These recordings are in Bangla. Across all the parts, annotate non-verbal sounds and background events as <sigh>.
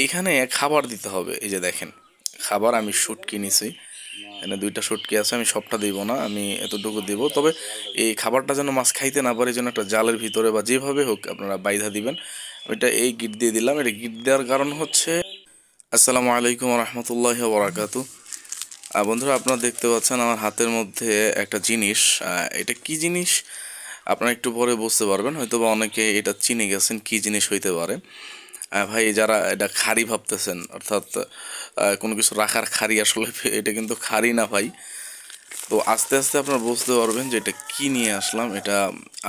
এইখানে খাবার দিতে হবে, এই যে দেখেন। খাবার আমি শুটকি নিছি। এখানে দুইটা শুটকি আছে, আমি সবটা দিব না, আমি এতটুকু দিব। তবে এই খাবারটা যেন মাছ খাইতে না পারে জন্য একটা জালের ভিতরে বা যেভাবে হোক আপনারা বাইধা দিবেন। ওইটা এই গিট দিয়ে দিলাম। এটা গিট দেওয়ার কারণ হচ্ছে, আসসালামু আলাইকুম রহমতুল্লাহ বরাকাতু বন্ধুরা, আপনারা দেখতে পাচ্ছেন আমার হাতের মধ্যে একটা জিনিস। এটা কি জিনিস? আপনারা একটু পরে বুঝতে পারবেন। হয়তো বা অনেকে এটা চিনে গেছেন, কি জিনিস হইতে পারে। ভাই, যারা এটা খাড়ি ভাবতেছেন, অর্থাৎ কোনো কিছু রাখার খাড়ি আসলে <laughs> এটা কিন্তু খাড়ি না ভাই। তো আস্তে আস্তে আপনারা বুঝতে পারবেন যে এটা কি নিয়ে আসলাম, এটা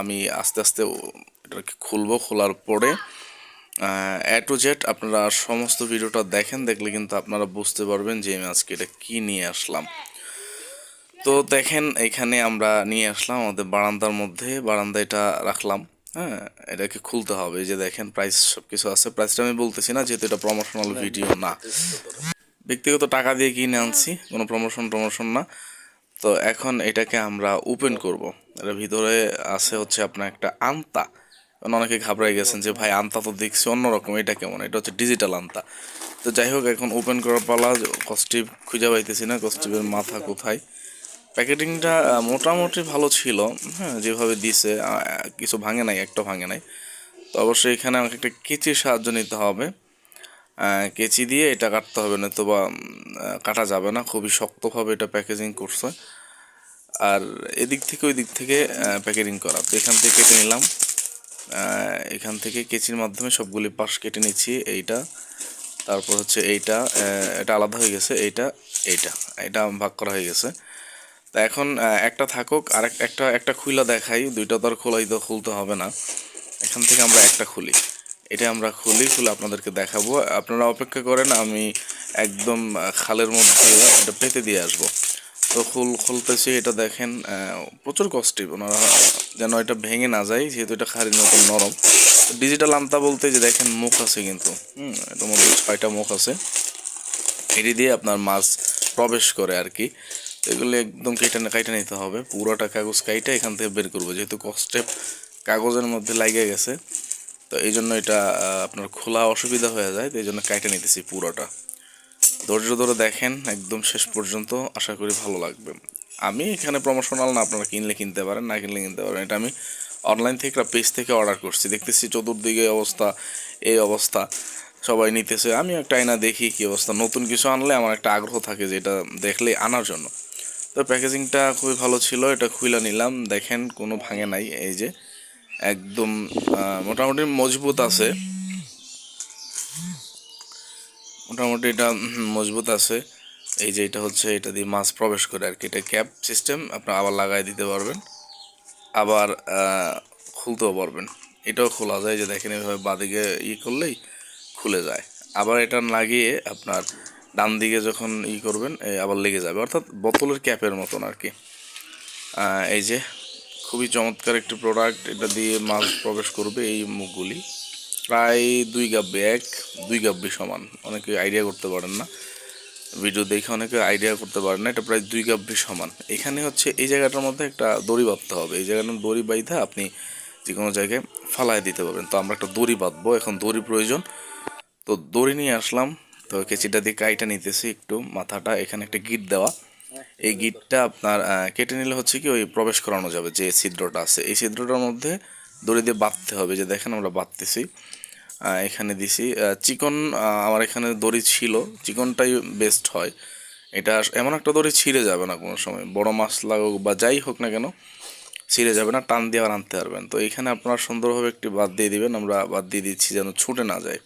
আমি আস্তে আস্তে এটাকে খুলবো খোলার পরে। এ টু জেড আপনারা সমস্ত ভিডিওটা দেখেন, দেখলে কিন্তু আপনারা বুঝতে পারবেন যে আমি আজকে এটা কি নিয়ে আসলাম। তো দেখেন, এখানে আমরা নিয়ে আসলাম আমাদের বারান্দার মধ্যে বারান্দা এটা রাখলাম। হ্যাঁ এটাকে খুলতে হবে। এই যে দেখেন প্রাইস সব কিছু আছে। প্রাইসটা আমি বলতেছি না, যেহেতু এটা প্রমোশনাল ভিডিও না। ব্যক্তিগত টাকা দিয়ে কিনে আনছি, কোনো প্রমোশন প্রমোশন না। তো এখন এটাকে আমরা ওপেন করব। এর ভিতরে আছে হচ্ছে আপনার একটা আন্তা। কারণ অনেকে ঘাবড়াই গেছেন যে, ভাই, আন্তা তো দেখছি অন্যরকম, এটা কেমন? এটা হচ্ছে ডিজিটাল আন্তা। তো যাই হোক, এখন ওপেন করার পালা কস্টিভ খুঁজে পাইতেছি না কস্টিভের মাথা কোথায়? প্যাকেটিংটা মোটামুটি ভালো ছিল। হ্যাঁ যেভাবে দিছে কিছু ভাঙে নাই, একটা ভাঙে নাই। তো অবশ্যই এখানে আমাকে একটা কেচির সাহায্য নিতে হবে। কেচি দিয়ে এটা কাটতে হবে নয়তো বা কাটা যাবে না। খুবই শক্তভাবে এটা প্যাকেজিং করছে। আর এদিক থেকে ওই দিক থেকে প্যাকেটিং করা। তো এখান থেকে কেটে নিলাম। এখান থেকে কেচির মাধ্যমে সবগুলি পাশ কেটে নিচ্ছি, এইটা। তারপর হচ্ছে এইটা এটা আলাদা হয়ে গেছে, এইটা এইটা। এটা ভাগ করা হয়ে গেছে। তা এখন একটা থাকুক, আর একটা একটা খুইলা দেখাই, দুইটা তো আর খোলাই তো খুলতে হবে না। এখান থেকে আমরা একটা খুলি। এটা আমরা খুলি, খুলে আপনাদেরকে দেখাবো। আপনারা অপেক্ষা করেন, আমি একদম খালের মধ্যে এটা পেতে দিয়ে আসব। তো খুল, খুলতেছি, এটা দেখেন প্রচুর কষ্টে ওনারা যেন এটা ভেঙে না যায়, যেহেতু এটা খাড়ির মতন নরম। ডিজিটাল আনতা বলতে যে দেখেন, মুখ আছে কিন্তু, হুম, এটার মধ্যে ছয়টা মুখ আছে। এটি দিয়ে আপনার মাছ প্রবেশ করে আর কি। এগুলো একদম কেটে কাইটে নিতে হবে। পুরোটা কাগজ কাইটে এখান থেকে বের করব। যেহেতু কস্টেপ কাগজের মধ্যে লাগিয়ে গেছে, তো এই জন্য এটা আপনার খোলা অসুবিধা হয়ে যায়, তো এই জন্য কাইটে নিতেছি পুরোটা। ধৈর্য ধরে দেখেন, একদম শেষ পর্যন্ত আশা করি ভালো লাগবে। আমি এখানে প্রমোশনাল না, আপনারা কিনলে কিনতে পারেন, না কিনলে কিনতে পারেন। এটা আমি অনলাইন থেকে একটা পেজ থেকে অর্ডার করছি। দেখতেছি চতুর্দিকে অবস্থা, এই অবস্থা, সবাই নিতেছে। আমি একটা আয়না দেখি কি অবস্থা। নতুন কিছু আনলে আমার একটা আগ্রহ থাকে যে এটা দেখলে আনার জন্য। তো প্যাকেজিংটা খুবই ভালো ছিল, এটা খুইলা নিলাম। দেখেন, কোনো ভাঙে নাই, এই যে। একদম মোটামুটি মজবুত আছে। মোটামুটি এটা মজবুত আছে। এই যে, এটা হচ্ছে, এটা দিয়ে মাছ প্রবেশ করে আর কি। এটা ক্যাপ সিস্টেম, আপনার আবার লাগাই দিতে পারবেন। আবার খুলতেও পারবেন। এটাও খোলা যায়, যে দেখেন, এভাবে বাদিকে ই করলেই খুলে যায়। আবার এটা লাগিয়ে আপনার ডান দিকে যখন ই করবেন আবার লেগে যাবে। অর্থাৎ বোতলের ক্যাপের মতন আর কি। এই যে, খুবই চমৎকার একটি প্রোডাক্ট এটা দিয়ে মাছ প্রবেশ করবে এই মুখগুলি। প্রায় দুই গাব্বে, এক, দুই গাব্বি সমান। অনেকে আইডিয়া করতে পারেন না। ভিডিও দেখে অনেকে আইডিয়া করতে পারেন না। এটা প্রায় দুই গাব্বি সমান। এখানে হচ্ছে, এই জায়গাটার মধ্যে একটা দড়ি বাঁধতে হবে। এই জায়গাটার দড়ি বাইধা আপনি যে কোনো জায়গায় ফালায় দিতে পারবেন। তো আমরা একটা দড়ি বাঁধবো। এখন দড়ি প্রয়োজন। তো দড়ি নিয়ে আসলাম। তো কেচিটা দিয়ে কাইটা নিতেছি একটু মাথাটা এখানে একটা গিট দেওয়া। এই গিটটা আপনার কেটে নিলে হচ্ছে কি ওই প্রবেশ করানো যাবে যে ছিদ্রটা আছে। এই ছিদ্রটার মধ্যে দড়ি দিয়ে বাঁধতে হবে যে দেখেন আমরা বাঁধতেছি। এখানে দিছি চিকন আমার এখানে দড়ি ছিল চিকনটাই বেস্ট হয়। এটা এমন একটা দড়ি ছিঁড়ে যাবে না কোনো সময় বড় মাছ লাগুক বা যাই হোক না কেন ছিঁড়ে যাবে না টান দিয়ে আবার আনতে পারবেন। তো এখানে আপনারা সুন্দরভাবে একটি বাদ দিয়ে দিবেন আমরা বাদ দিয়ে দিচ্ছি যেন ছুটে না যায়।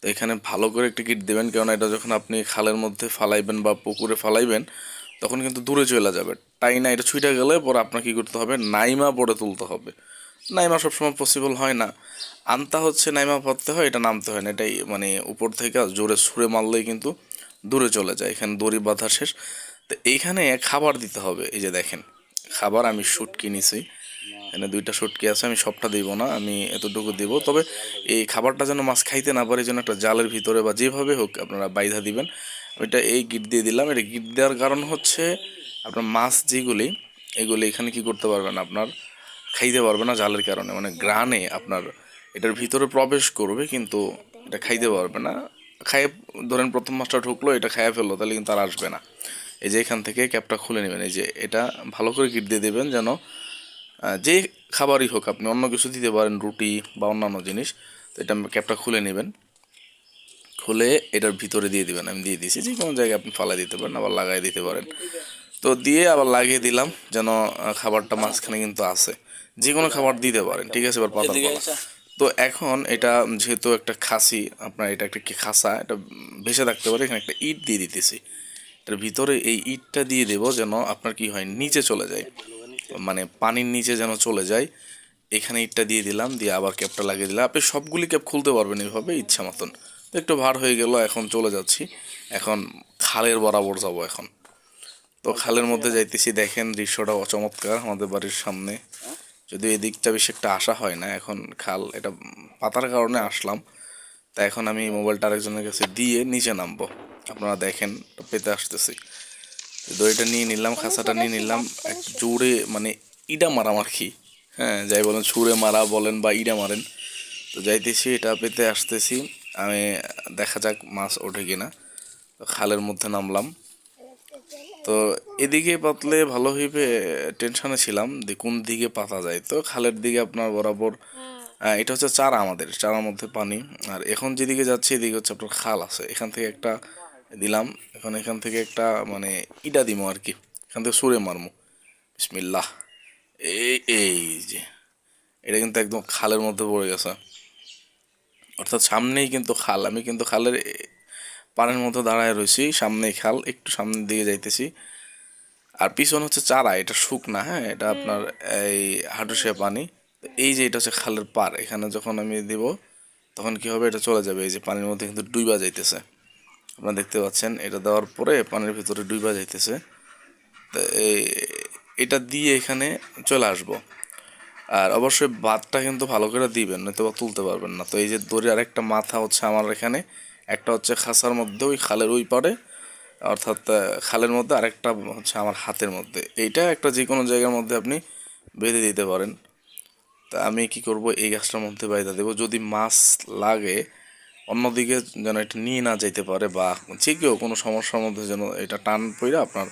তো এখানে ভালো করে একটি কিট দেবেন কারণ এটা যখন আপনি খালের মধ্যে ফালাইবেন বা পুকুরে ফালাইবেন, তখন কিন্তু দূরে চলে যাবে। তাই না, এটা ছুটে গেলে পরে আপনার কী করতে হবে? নাইমা পড়ে তুলতে হবে। নাইমা সবসময় পসিবল হয় না। আনতা হচ্ছে নাইমা পড়তে হয়, এটা নামতে হয় না। এটাই মানে উপর থেকে জোরে ছুঁড়ে মারলেই কিন্তু দূরে চলে যায়, এখানে দড়ি বাঁধা শেষ। তো এইখানে খাবার দিতে হবে, এই যে দেখেন, খাবার আমি শুটকি নিছি। এখানে দুইটা শুটকি আছে, আমি সবটা দিব না, আমি এতটুকু দিব। তবে এই খাবারটা যেন মাছ খাইতে না পারে যেন একটা জালের ভিতরে বা যেভাবে হোক আপনারা বাইধা দিবেন। ওইটা এই গিট দিয়ে দিলাম। এটা গিট দেওয়ার কারণ হচ্ছে আপনার মাছ যেগুলি, এগুলি এখানে কি করতে পারবেন আপনার, খাইতে পারবে না জালের কারণে। মানে গ্রানে আপনার এটার ভিতরে প্রবেশ করবে, কিন্তু এটা খাইতে পারবে না। খাইয়ে, ধরেন প্রথম মাছটা ঢুকলো, এটা খাইয়ে ফেলল, তাহলে কিন্তু আর আসবে না। এই যে এখান থেকে ক্যাপটা খুলে নেবেন। এই যে এটা ভালো করে গিট দিয়ে দেবেন যেন যে খাবারই হোক আপনি অন্য কিছু দিতে পারেন রুটি বা অন্যান্য জিনিস তো এটা ক্যাপটা খুলে নেবেন। খুলে এটার ভিতরে দিয়ে দিবেন আমি দিয়ে দিয়েছি যে কোনো জায়গায় আপনি ফালাই দিতে পারেন আবার লাগাই দিতে পারেন। তো দিয়ে আবার লাগিয়ে দিলাম যেন খাবারটা মাঝখানে কিন্তু আছে। যে কোনো খাবার দিতে পারেন ঠিক আছে এবার পাতা তো এখন এটা যেহেতু একটা খাসি আপনার এটা একটা কি খাসা এটা ভেসে থাকতে পারে এখানে একটা ইট দিয়ে দিতেছি। এর ভিতরে এই ইটটা দিয়ে দেবো যেন আপনার কি হয় নিচে চলে যায়। মানে পানির নিচে যেন চলে যায়, এখানে ইটটা দিয়ে দিলাম, দিয়ে আবার ক্যাপটা লাগিয়ে দিলাম। আপনি সবগুলি ক্যাপ খুলতে পারবেন এইভাবে ইচ্ছা মতন। তো একটু ভার হয়ে গেল, এখন চলে যাচ্ছি। এখন খালের বরাবর যাব এখন। তো খালের মধ্যে যাইতেছি, দেখেন দৃশ্যটা অচমৎকার আমাদের বাড়ির সামনে। যদি এই দিকটা বেশি একটা আসা হয় না, এখন খাল, এটা পাতার কারণে আসলাম। তা এখন আমি মোবাইলটা আরেকজনের কাছে দিয়ে নিচে নামবো। আপনারা দেখেন পেতে আসতেছি। দড়িটা নিয়ে নিলাম খাঁচাটা নিয়ে নিলাম। এক জোরে মানে ইডা মারা আর কি হ্যাঁ যাই বলেন ছুঁড়ে মারা বলেন বা ইডা মারেন। তো যাইতেছি এটা পেতে আসতেছি। আমি দেখা যাক মাছ ওঠে কিনা। তো খালের মধ্যে নামলাম। তো এদিকে পাতলে ভালো হইবে টেনশনে ছিলাম যে কোন দিকে পাতা যায়। তো খালের দিকে আপনার বরাবর এটা হচ্ছে চারা আমাদের চারার মধ্যে পানি। আর এখন যেদিকে যাচ্ছে এদিকে হচ্ছে আপনার খাল আছে। এখান থেকে একটা দিলাম। এখন এখান থেকে একটা মানে ইটা দিমো আর কি। এখান থেকে সুরে মারমু। বিসমিল্লাহ। এই এই যে এটা কিন্তু একদম খালের মধ্যে পড়ে গেছে। অর্থাৎ সামনেই কিন্তু খাল। আমি কিন্তু খালের পানির মধ্যে দাঁড়ায় রয়েছি। সামনেই খাল একটু সামনের দিকে যাইতেছি। আর পিছন হচ্ছে চারা। এটা শুকনা হ্যাঁ? এটা আপনার এই হাঁটুসিয়া পানি। এই যে এটা হচ্ছে খালের পার এখানে যখন আমি দিব তখন কি হবে? এটা চলে যাবে। এই যে পানির মধ্যে কিন্তু ডুইবা যাইতেছে। আপনারা দেখতে পাচ্ছেন, এটা দেওয়ার পরে পানির ভিতরে ডুইবা যাইতেছে। তো এটা দিয়ে এখানে চলে আসব। আর অবশ্যই বাতটা কিন্তু ভালো করে দিবেন নয়তো বা তুলতে পারবেন না। তো এই যে দড়ি আরেকটা মাথা হচ্ছে আমার এখানে, একটা হচ্ছে খাসার মধ্যে, ওই খালের ওই পারে অর্থাৎ খালের মধ্যে, আরেকটা হচ্ছে আমার হাতের মধ্যে। এইটা একটা যে কোনো জায়গার মধ্যে আপনি বেঁধে দিতে পারেন। তা আমি কি করব, এই গাছটার মধ্যে বাইদা দেবো। যদি মাছ লাগে অন্যদিকে যেন এটা নিয়ে না যাইতে পারে বা যে কেউ কোনো সমস্যার মধ্যে যেন এটা টান পড়ে আপনার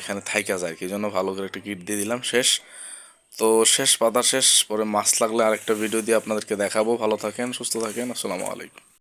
এখানে থাইকা যায়। কি জন্য ভালো করে একটা কিট দিয়ে দিলাম, শেষ। তো শেষ পাতা শেষ, পরে মাছ লাগলে আরেকটা ভিডিও দিয়ে আপনাদেরকে দেখাবো। ভালো থাকেন, সুস্থ থাকেন, আসসালামু আলাইকুম।